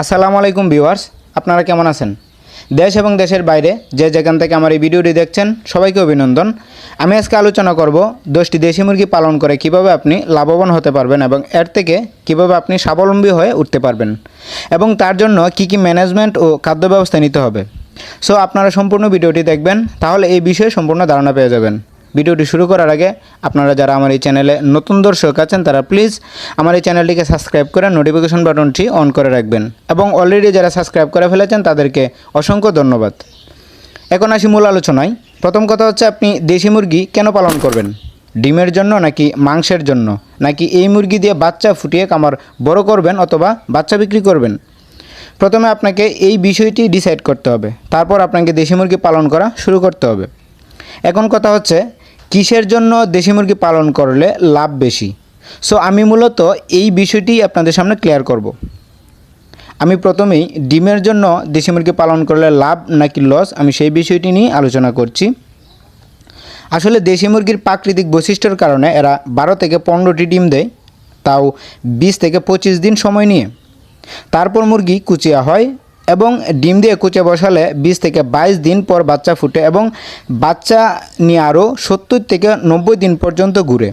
আসসালামু আলাইকুম ভিউয়ার্স, আপনারা কেমন আছেন? দেশ এবং দেশের বাইরে যে যেখান থেকে আমার এই ভিডিওটি দেখছেন, সবাইকে অভিনন্দন। আমি আজকে আলোচনা করব দশটি দেশি মুরগি পালন করে কীভাবে আপনি লাভবান হতে পারবেন এবং এর থেকে কীভাবে আপনি স্বাবলম্বী হয়ে উঠতে পারবেন এবং তার জন্য কি কি ম্যানেজমেন্ট ও খাদ্য ব্যবস্থা নিতে হবে। সো আপনারা সম্পূর্ণ ভিডিওটি দেখবেন, তাহলে এই বিষয়ে সম্পূর্ণ ধারণা পেয়ে যাবেন। ভিডিওটি শুরু করার আগে আপনারা যারা আমার এই চ্যানেলে নতুন দর্শক আছেন, তারা প্লিজ আমার এই চ্যানেলটিকে সাবস্ক্রাইব করে নোটিফিকেশন বাটনটি অন করে রাখবেন এবং অলরেডি যারা সাবস্ক্রাইব করে ফেলেছেন, তাদেরকে অসংখ্য ধন্যবাদ। এখন আসি মূল আলোচনায়। প্রথম কথা হচ্ছে, আপনি দেশি মুরগি কেন পালন করবেন? ডিমের জন্য নাকি মাংসের জন্য? নাকি এই মুরগি দিয়ে বাচ্চা ফুটিয়ে কামার বড় করবেন অথবা বাচ্চা বিক্রি করবেন? প্রথমে আপনাকে এই বিষয়টি ডিসাইড করতে হবে। তারপর আপনাকে দেশি মুরগি পালন করা শুরু করতে হবে। এখন কথা হচ্ছে কিসের জন্য দেশি মুরগি পালন করলে লাভ বেশি? সো আমি মূলত এই বিষয়টি আপনাদের সামনে ক্লিয়ার করব। আমি প্রথমেই ডিমের জন্য দেশি মুরগি পালন করলে লাভ নাকি লস আমি সেই বিষয়টি নিয়ে আলোচনা করছি। আসলে দেশি মুরগির প্রাকৃতিক বৈশিষ্ট্যের কারণে এরা বারো থেকে পনেরোটি ডিম দেয়, তাও বিশ থেকে পঁচিশ দিন সময় নিয়ে। তারপর মুরগি কুচিয়া হয় এবং ডিম দিয়ে কুচে বসালে বিশ থেকে বাইশ দিন পর বাচ্চা ফুটে এবং বাচ্চা নিয়ে আরও সত্তর থেকে নব্বই দিন পর্যন্ত ঘুরে।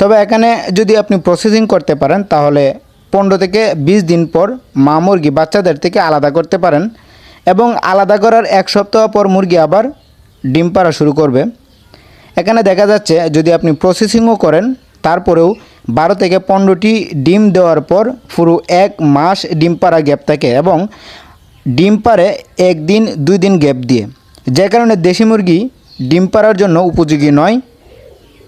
তবে এখানে যদি আপনি প্রসেসিং করতে পারেন, তাহলে পনেরো থেকে বিশ দিন পর মা মুরগি বাচ্চাদের থেকে আলাদা করতে পারেন এবং আলাদা করার এক সপ্তাহ পর মুরগি আবার ডিম পাড়া শুরু করবে। এখানে দেখা যাচ্ছে যদি আপনি প্রসেসিংও করেন, তারপরেও বারো থেকে পনেরোটি ডিম দেওয়ার পর পুরো এক মাস ডিম পাড়া গ্যাপ থাকে এবং ডিম পাড়ে একদিন দুই দিন গ্যাপ দিয়ে। যে কারণে দেশি মুরগি ডিম পাড়ার জন্য উপযোগী নয়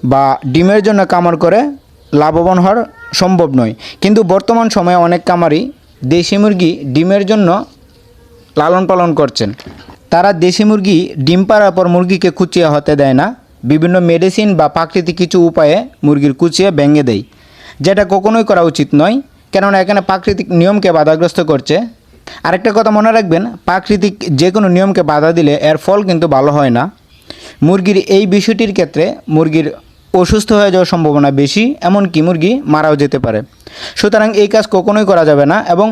বা ডিমের জন্য কামার করে লাভবান হওয়ার সম্ভব নয়। কিন্তু বর্তমান সময়ে অনেক কামারই দেশি মুরগি ডিমের জন্য লালন পালন করছেন। তারা দেশি মুরগি ডিম পাড়ার পর মুরগিকে কুচিয়ে হতে দেয় না। বিভিন্ন মেডিসিন বা প্রাকৃতিক কিছু উপায়ে মুরগির কুচিয়ে ভেঙে দেয়। যেটা কখনোই করা উচিত নয়। কেননা এখানে প্রাকৃতিক নিয়মকে বাধাগ্রস্ত করছে। আরেকটা কথা মনে রাখবেন, প্রাকৃতিক যে কোনো নিয়মকে বাধা দিলে এর ফল কিন্তু ভালো হয় না। মুরগির এই বিষয়টির ক্ষেত্রে মুরগির অসুস্থ হয়ে যাওয়ার সম্ভাবনা বেশি, এমনকি মুরগি মারাও যেতে পারে। সুতরাং এই কাজ কখনোই করা যাবে না এবং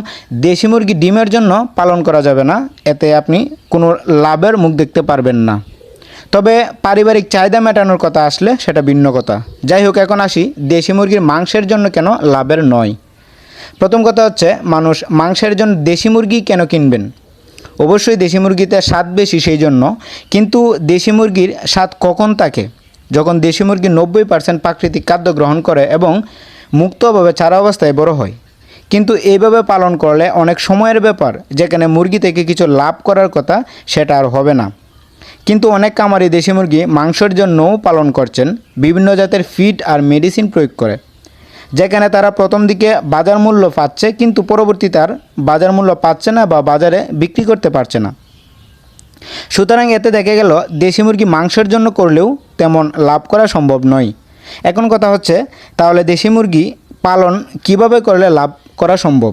দেশি মুরগি ডিমের জন্য পালন করা যাবে না, এতে আপনি কোনো লাভের মুখ দেখতে পারবেন না। তবে পারিবারিক চাহিদা মেটানোর কথা আসলে সেটা ভিন্ন কথা। যাই হোক, এখন আসি, দেশি মুরগির মাংসের জন্য কেন লাভের নয়? প্রথম কথা হচ্ছে, মানুষ মাংসের জন্য দেশি মুরগি কেন কিনবেন? অবশ্যই দেশি মুরগিতে স্বাদ বেশি সেই জন্য কিন্তু দেশি মুরগির স্বাদ কখন থাকে? যখন দেশি মুরগি নব্বই পার্সেন্ট প্রাকৃতিক খাদ্য গ্রহণ করে এবং মুক্তভাবে ছাড়া অবস্থায় বড় হয়। কিন্তু এইভাবে পালন করলে অনেক সময়ের ব্যাপার, যেখানে মুরগি থেকে কিছু লাভ করার কথা সেটা আর হবে না। কিন্তু অনেক কামারি দেশি মুরগি মাংসের জন্যও পালন করছেন, বিভিন্ন জাতের ফিড আর মেডিসিন প্রয়োগ করে। যেখানে তারা প্রথম দিকে বাজার মূল্য পাচ্ছে, কিন্তু পরবর্তী তার বাজার মূল্য পাচ্ছে না বা বাজারে বিক্রি করতে পারছে না। সুতরাং এতে দেখা গেল, দেশি মুরগি মাংসের জন্য করলেও তেমন লাভ করা সম্ভব নয়। এখন কথা হচ্ছে, তাহলে দেশি মুরগি পালন কীভাবে করলে লাভ করা সম্ভব?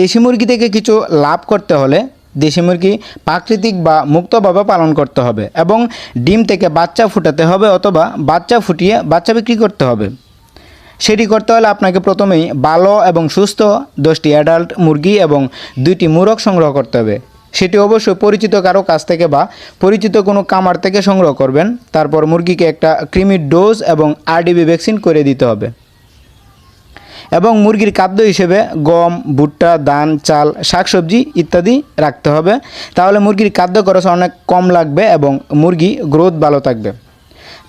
দেশি মুরগি থেকে কিছু লাভ করতে হলে দেশি মুরগি প্রাকৃতিক বা মুক্তভাবে পালন করতে হবে এবং ডিম থেকে বাচ্চা ফুটাতে হবে অথবা বাচ্চা ফুটিয়ে বাচ্চা বিক্রি করতে হবে। সেটি করতে হলে আপনাকে প্রথমেই ভালো এবং সুস্থ দশটি অ্যাডাল্ট মুরগি এবং দুইটি মুরগ সংগ্রহ করতে হবে। সেটি অবশ্যই পরিচিত কারও কাছ থেকে বা পরিচিত কোনো কামার থেকে সংগ্রহ করবেন। তারপর মুরগিকে একটা ক্রিমির ডোজ এবং আরডিবি ভ্যাকসিন করে দিতে হবে। এবং মুরগির খাদ্য হিসেবে গম, ভুট্টা, ধান, চাল, শাকসবজি ইত্যাদি রাখতে হবে। তাহলে মুরগির খাদ্য খরচ অনেক কম লাগবে এবং মুরগি গ্রোথ ভালো থাকবে।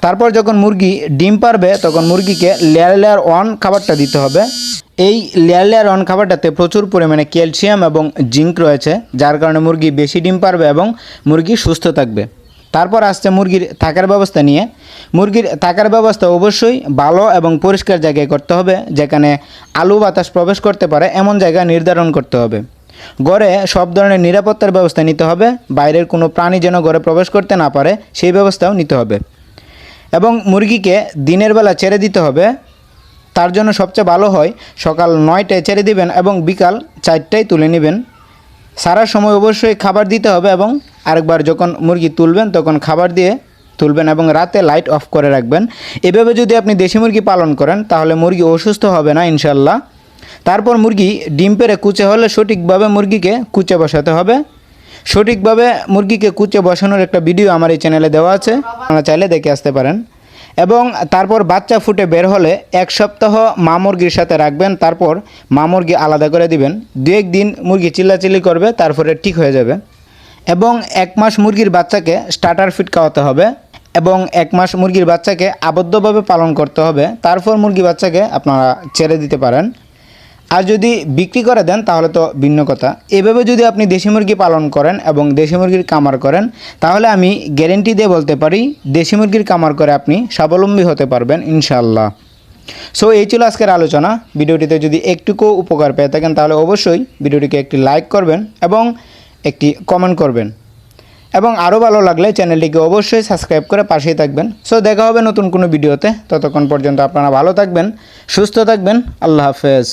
তারপর যখন মুরগি ডিম পারবে, তখন মুরগিকে লেয়ার লেয়ার ওয়ান খাবারটা দিতে হবে। এই লেয়ার লেয়ার ওয়ান খাবারটাতে প্রচুর পরিমাণে ক্যালসিয়াম এবং জিঙ্ক রয়েছে, যার কারণে মুরগি বেশি ডিম পারবে এবং মুরগি সুস্থ থাকবে। তারপর আসছে মুরগির থাকার ব্যবস্থা নিয়ে। মুরগির থাকার ব্যবস্থা অবশ্যই ভালো এবং পরিষ্কার জায়গায় করতে হবে, যেখানে আলু বাতাস প্রবেশ করতে পারে, এমন জায়গা নির্ধারণ করতে হবে। গড়ে সব ধরনের নিরাপত্তার ব্যবস্থা নিতে হবে, বাইরের কোনো প্রাণী যেন ঘরে প্রবেশ করতে না পারে, সেই ব্যবস্থাও নিতে হবে। এবং মুরগিকে দিনের বেলা ছেড়ে দিতে হবে। তার জন্য সবচেয়ে ভালো হয় সকাল নয়টায় ছেড়ে দিবেন এবং বিকাল চারটায় তুলে নেবেন। সারা সময় অবশ্যই খাবার দিতে হবে এবং আরেকবার যখন মুরগি তুলবেন তখন খাবার দিয়ে তুলবেন এবং রাতে লাইট অফ করে রাখবেন। এভাবে যদি আপনি দেশি মুরগি পালন করেন তাহলে মুরগি অসুস্থ হবে না ইনশাল্লাহ তারপর মুরগি ডিম পেড়ে কুচে হলে সঠিকভাবে মুরগিকে কুচে বসাতে হবে। সঠিকভাবে মুরগিকে কুচে বসানোর একটা ভিডিও আমার এই চ্যানেলে দেওয়া আছে। আপনারা চাইলে দেখে আসতে পারেন। এবং তারপর বাচ্চা ফুটে বের হলে এক সপ্তাহ মা মুরগির সাথে রাখবেন, তারপর মা মুরগি আলাদা করে দিবেন। দু এক দিন মুরগি চিল্লাচিল্লি করবে, তারপরে ঠিক হয়ে যাবে। এবং এক মাস মুরগির বাচ্চাকে স্টার্টার ফিট খাওয়াতে হবে এবং এক মাস মুরগির বাচ্চাকে আবদ্ধভাবে পালন করতে হবে। তারপর মুরগি বাচ্চাকে আপনারা ছেড়ে দিতে পারেন। আর যদি বিক্রি করে দেন, তাহলে তো ভিন্ন কথা। এভাবে যদি আপনি দেশি মুরগি পালন করেন এবং দেশি মুরগির কামার করেন, তাহলে আমি গ্যারেন্টি দিয়ে বলতে পারি, দেশি মুরগির কামার করে আপনি স্বাবলম্বী হতে পারবেন ইনশাল্লাহ সো এই ছিল আজকের আলোচনা। ভিডিওটিতে যদি একটুকু উপকার পেয়ে থাকেন, তাহলে অবশ্যই ভিডিওটিকে একটি লাইক করবেন এবং একটি কমেন্ট করবেন। এবং আরও ভালো লাগলে চ্যানেলটিকে অবশ্যই সাবস্ক্রাইব করে পাশেই থাকবেন। সো দেখা হবে নতুন কোনো ভিডিওতে। ততক্ষণ পর্যন্ত আপনারা ভালো থাকবেন, সুস্থ থাকবেন। আল্লাহ হাফেজ।